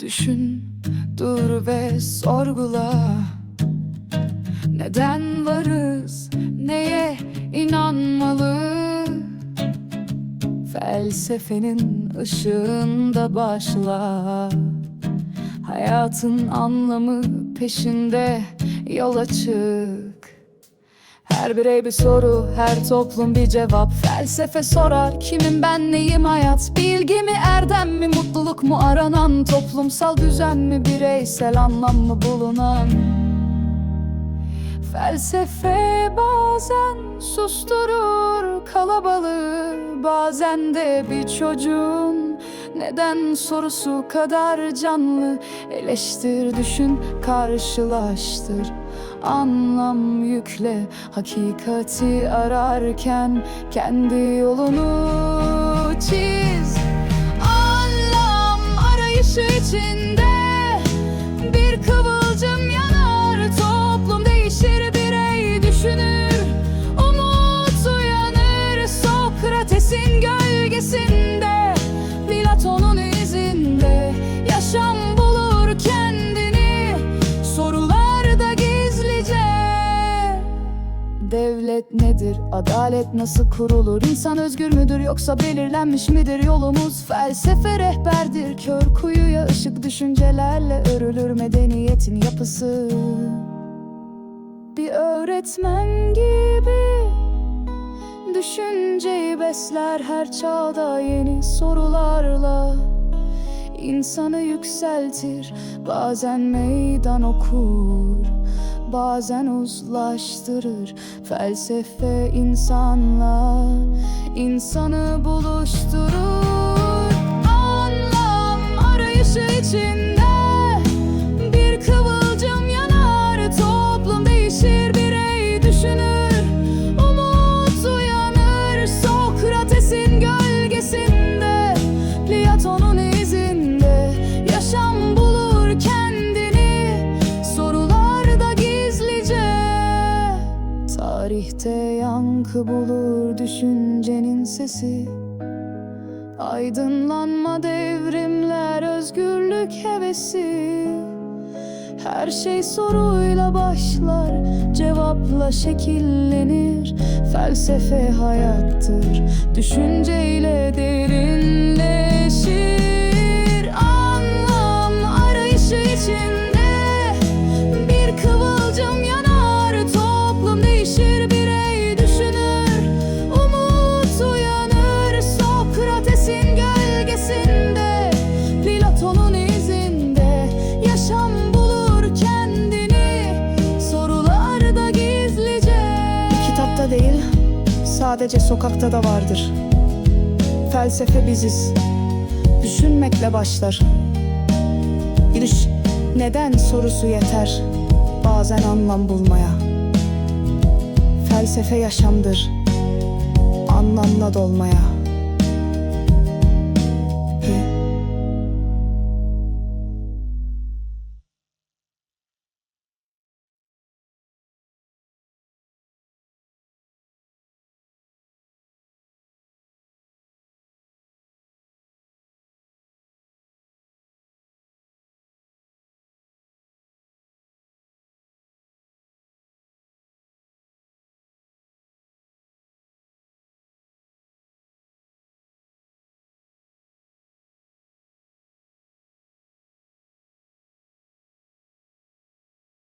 Düşün, dur ve sorgula. Neden varız, neye inanmalı? Felsefenin ışığında başla. Hayatın anlamı peşinde yola çık her birey bir soru, her toplum bir cevap. Felsefe sorar, kimim ben, neyim hayat? Bilgi mi, erdem mi, mutluluk mu aranan? Toplumsal düzen mi, bireysel anlam mı bulunan? Felsefe bazen susturur kalabalığı Bazen de bir çocuğun neden sorusu kadar canlı? Eleştir, düşün, karşılaştır. Anlam yükle, hakikati ararken Kendi yolunu çiz. Anlam arayışı içinde bir kıvılcım yanar. Toplum değişir birey düşünür. Umut uyanır Sokrates'in gölgesinde nedir? Adalet nasıl kurulur? İnsan özgür müdür yoksa belirlenmiş midir yolumuz? Felsefe rehberdir kör kuyuya ışık düşüncelerle örülür medeniyetin yapısı Bir öğretmen gibi Düşünceyi besler her çağda yeni sorularla İnsanı yükseltir bazen meydan okur Bazen uzlaştırır felsefe insanla insanı buluşturur. Anlam arayışı içinde yankı bulur düşüncenin sesi Aydınlanma devrimler özgürlük hevesi her şey soruyla başlar, cevapla şekillenir. Felsefe hayattır, düşünceyle derinleşir. Sadece sokakta da vardır. Felsefe biziz. Düşünmekle başlar. Bir düş- neden sorusu yeter bazen anlam bulmaya. Felsefe yaşamdır, anlamla dolmaya.